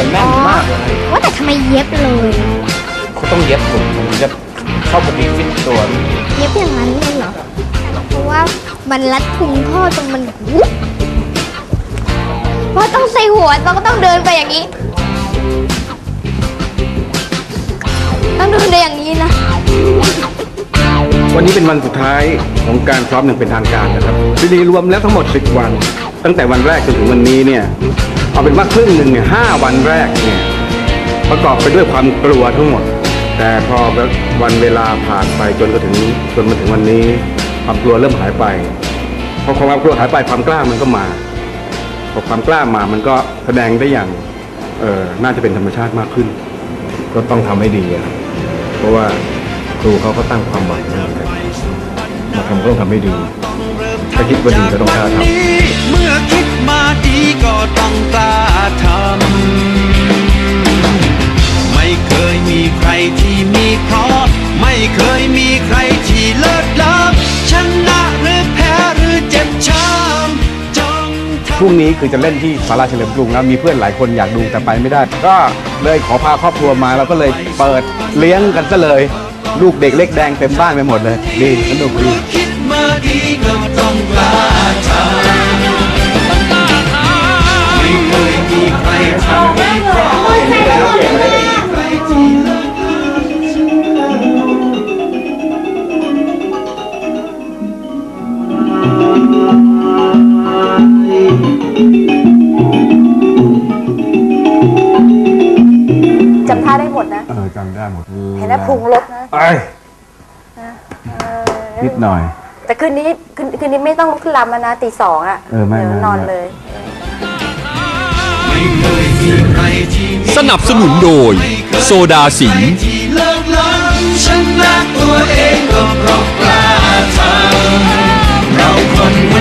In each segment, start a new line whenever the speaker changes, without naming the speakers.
มันแน่นมากเลย
ว่าแต่ทำไมเย็บเลย
เขาต้องเย็บถุงมันจะเข้าไปติดฟิตตัว
เย็บอย่างนั้นเลยเหรอเพราะว่ามันรัดพุงพ่อจนมันวุบพ่อต้องใส่หัวเราก็ต้องเดินไปอย่างนี้ ต้องเดินไปอย่างนี้นะ
วันนี้เป็นวันสุดท้ายของการซ้อมอย่างเป็นทางการนะครับทีนี้รวมแล้วทั้งหมด 10 วัน ตั้งแต่วันแรกจนถึงวันนี้เนี่ย เอาเป็นว่าครึ่งหนึ่งเนี่ยห้าวันแรกเนี่ยประกอบไปด้วยความกลัวทั้งหมด แต่พอวันเวลาผ่านไปจนกระถึงจนมาถึงวันนี้ ความกลัวเริ่มหายไปพอความกลัวหายไปความกล้ามันก็มาพอความกล้ามามันก็แสดงได้อย่างเออน่าจะเป็นธรรมชาติมากขึ้น
ก็ต้องทำให้ดีอะครับเพราะว่าครูเขาก็ตั้งความหวังไว้เหมือนกันมาทำก็ต้องทำให้ดี ถ้าคิดว่าดีก็ต้องกล้าทำ
เมื่อคิดมาดีก็ต้องกล้าทำไม่เคยมีใครที่มีเพราะไม่เคยมีใครที่เลิศล้ำชนะหรือแพ้หรือเจ็บช้ำจงทำ
พรุ่งนี้คือจะเล่นที่สาราเฉลิมกรุงแล้วมีเพื่อนหลายคนอยากดูแต่ไปไม่ได้ ก็เลยขอพาครอบครัวมาแล้วก็เลยเปิดเลี้ยงกันซะเลย ลูกเด็กเล็กแดงเต็มบ้านไปหมดเลยดีสนุกดี
คิ ดมาดีก็ต้องกล้าทำไม่เคยมีใครทำให้เพราะไม่เคยมีใครที่เลิศ
จำท่าได้หมดนะ
เออจำได้หมด
เห็นไหมพุงลดนะ
ไอ้ย
เออ
นิดหน่อย
แต่คืนนี้คืนคืนนี้ไม่ต้องลุกขึ้นลำแล้วนะตีสองอะ
เออไม่
ดี๋ยว
ไม่
นอน
ไม่
เลย
ไม่เคยมีใครที่มี
สนับสนุนโดย โซดาสิงห์
ที่เลิกล้ำชนะตัวเองก็เพราะกล้าทำเราคนหัว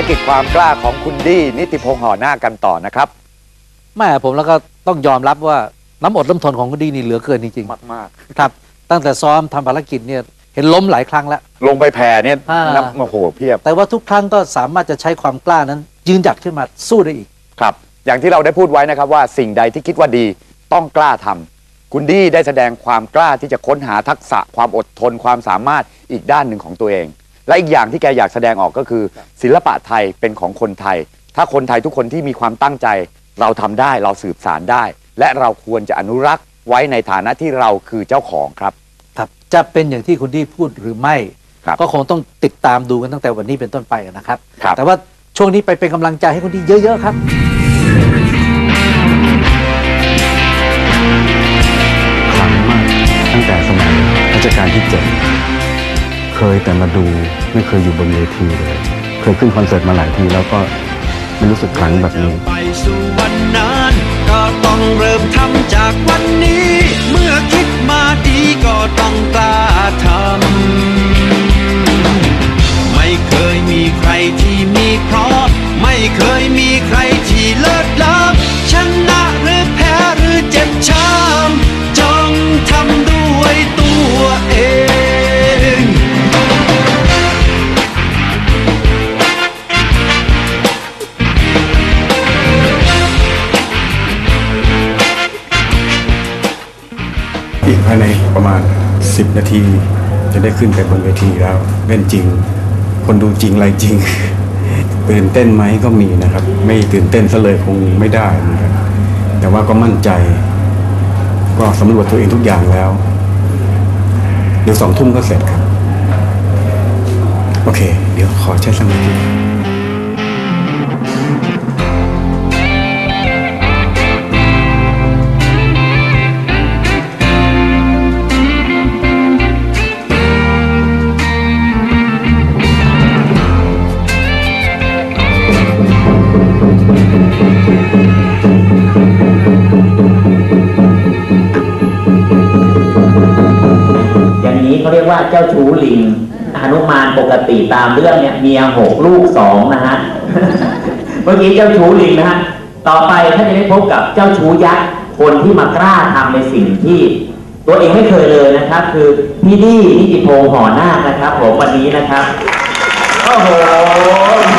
า
ชมภารกิจความกล้าของคุณดี้นิติพงษ์ห่อหน้ากันต่อนะครับ
แม่ผมแล้วก็ต้องยอมรับว่าน้ำอดน้ำทนของคุณดีนี่เหลือเกินจริง
มาก
ๆครับ ตั้งแต่ซ้อมทำภารกิจเนี่ยเห็นล้มหลายครั้งแล้ว
ๆลงไปแผ่เนี่ย
อ่า
นับโอ้โหเพียบ
แต่ว่าทุกครั้งก็สามารถจะใช้ความกล้านั้น ยืนหยัดขึ้นมาสู้ได้อีก
ครับ อย่างที่เราได้พูดไว้นะครับว่าสิ่งใดที่คิดว่าดีต้องกล้าทำคุณดี้ได้แสดงความกล้าที่จะค้นหาทักษะความอดทนความสามารถอีกด้านหนึ่งของตัวเอง และอีกอย่างที่แกอยากแสดงออกก็คือ ศิลปะไทยเป็นของคนไทย ถ้าคนไทยทุกคนที่มีความตั้งใจ เราทำได้เราสืบสารได้ และเราควรจะอนุรักษ์ไว้ในฐานะที่เราคือเจ้าของครับ
ครับจะเป็นอย่างที่คุณดีพูดหรือไม่
ครับ
ก็คงต้องติดตามดูกันตั้งแต่วันนี้เป็นต้นไปนะครับ
ครับ
แต่ว่าช่วงนี้ไปเป็นกำลังใจให้คุณดีเยอะ ๆ ครับ
ครั้งมากตั้งแต่สมัยรัชกาลที่เจ็ด เคยแต่มาดูไม่เคยอยู่บนเวทีเลย เคยขึ้นคอนเสิร์ตมาหลายทีแล้วก็ไม่รู้สึกครั้งแบบนี้
ไปสู่วันนั้นก็ต้องเริ่มทำจากวันนี้ เมื่อคิดมาดีก็ต้องกล้าทำ
ประมาณ 10 นาที จะได้ขึ้นไปบนเวทีแล้วเล่นจริง คนดูจริงอะไรจริงตื่นเต้นไหมก็มีนะครับ ไม่ตื่นเต้นซะเลยคงไม่ได้เหมือนกันแต่ว่าก็มั่นใจ ก็สำรวจตัวเองทุกอย่างแล้ว เดี๋ยวสองทุ่มก็เสร็จครับ โอเค เดี๋ยวขอใช้สมาธิ
เขาเรียกว่าเจ้าชู้ลิงหนุมานปกติตามเรื่องเนี่ยเมียหกลูกสองนะฮะเมื่อกี้เจ้าชู้ลิงนะฮะต่อไปท่านจะได้พบกับเจ้าชู้ยักษ์คนที่มากล้าทำในสิ่งที่ ตัวเองไม่เคยเลยนะครับ คือพี่ดี้นิติพงษ์หอนาคนะครับผมวันนี้นะครับโอ้โห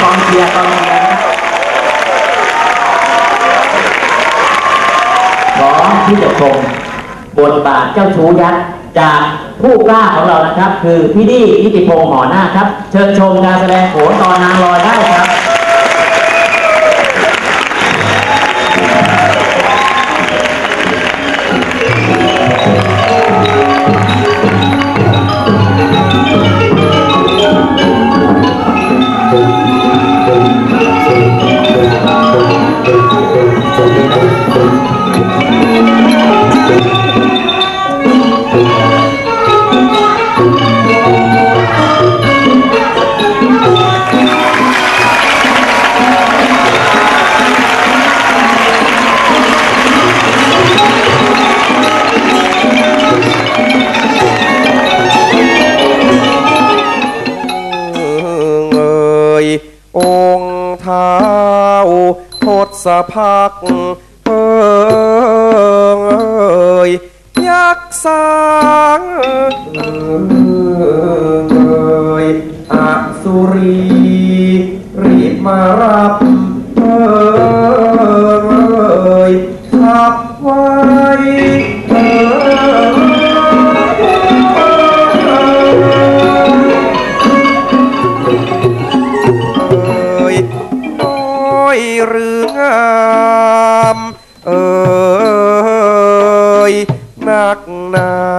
กองเชียร์กองเชียร์นะพร้อมที่จะชมบทบาทเจ้าชู้ยักษ์ จากผู้กล้าของเรานะครับ คือพี่ดี้นิติพงศ์หอหน้าครับ เชิญชมการแสดงโขนตอนนางลอยได้
สะพักเอ่ยยักษ์สาง bát na